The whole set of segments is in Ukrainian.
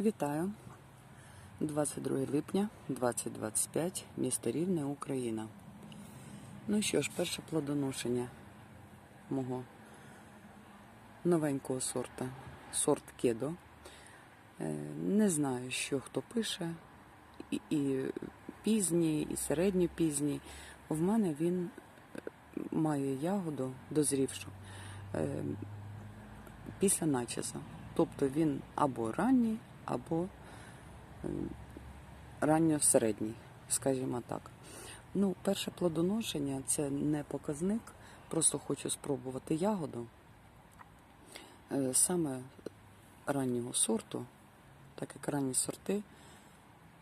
Вітаю! 22 липня 2025, місто Рівне, Україна. Ну що ж, перше плодоношення мого новенького сорта, сорт кедо. Е, Не знаю, що хто пише, і, і пізній, і середньопізній. В мене він е, має ягоду дозрівшу е, після начеса. Тобто він або ранній, або е, ранньо-середній, скажімо так. Ну, перше плодоношення це не показник, просто хочу спробувати ягоду е, саме раннього сорту, так як ранні сорти,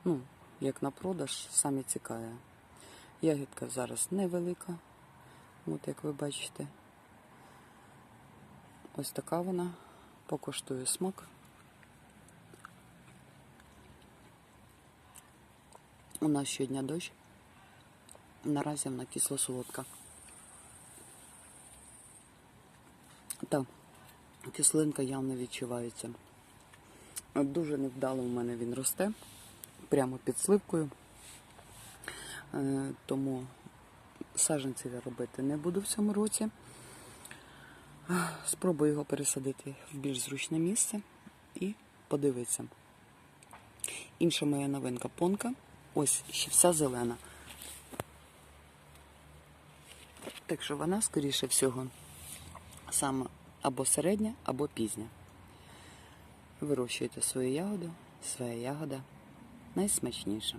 ну, як на продаж, самі цікаві. Ягідка зараз невелика, от як ви бачите. Ось така вона. Покуштую смак. У нас щодня дощ. Наразі вона кисло-солодка. Та кислинка явно відчувається. Дуже невдало в мене він росте, прямо під сливкою. Е, Тому саджанців я робити не буду в цьому році. Спробую його пересадити в більш зручне місце і подивитися. Інша моя новинка понка. Ось ще вся зелена. Так що вона, скоріше всього, саме або середня, або пізня. Вирощуйте свою ягоду, своя ягода найсмачніша.